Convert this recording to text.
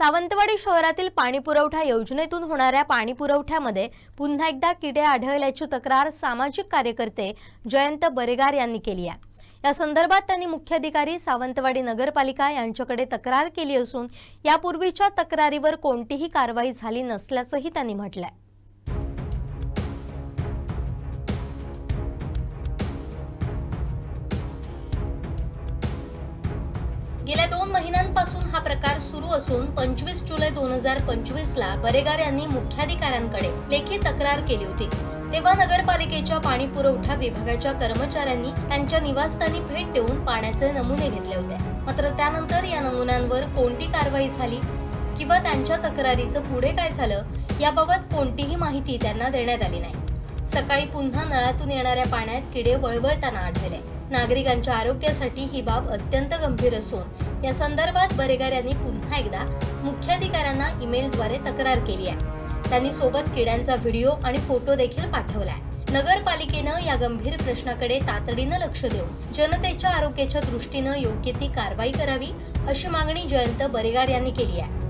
सावंतवाडी शहरातील पाणीपुरवठा योजनेतून होणाऱ्या पाणीपुरवठ्यामध्ये पुन्हा एकदा किडे आढळल्याची तक्रार सामाजिक कार्यकर्ते जयंत बरेगार यांनी केली आहे. या संदर्भात त्यांनी मुख्याधिकारी सावंतवाडी नगरपालिका यांच्याकडे तक्रार केली असून यापूर्वीच्या तक्रारीवर कोणतीही कारवाई झाली नसल्याचंही त्यांनी म्हटलंय. गेल्या दोन महिन्यांपासून हा प्रकार सुरू असून पंचवीस जुलै दोन हजार पंचवीस ला बरेगार यांनी मुख्याधिकाऱ्यांकडे लेखी तक्रार केली होती. तेव्हा नगरपालिकेच्या पाणी पुरवठा विभागाच्या कर्मचाऱ्यांनी त्यांच्या निवासस्थानी भेट देऊन पाण्याचे नमुने घेतले होते. मात्र त्यानंतर या नमुन्यांवर कोणती कारवाई झाली किंवा त्यांच्या तक्रारीचं पुढे काय झालं याबाबत कोणतीही माहिती त्यांना देण्यात आली नाही. सकाळी पुन्हा नळातून येणाऱ्या पाण्यात किडे वळवळताना आढळले. नागरिकांच्या आरोग्यासाठी ही बाब अत्यंत गंभीर असून या संदर्भात बरेगार यांनी पुन्हा एकदा मुख्याधिकाऱ्यांना ईमेलद्वारे तक्रार केली आहे. त्यांनी सोबत किड्यांचा व्हिडिओ आणि फोटो देखील पाठवलाय नगरपालिकेनं या गंभीर प्रश्नाकडे तातडीनं लक्ष देऊन जनतेच्या आरोग्याच्या दृष्टीनं योग्य ती कारवाई करावी अशी मागणी जयंत बरेगार यांनी केली आहे.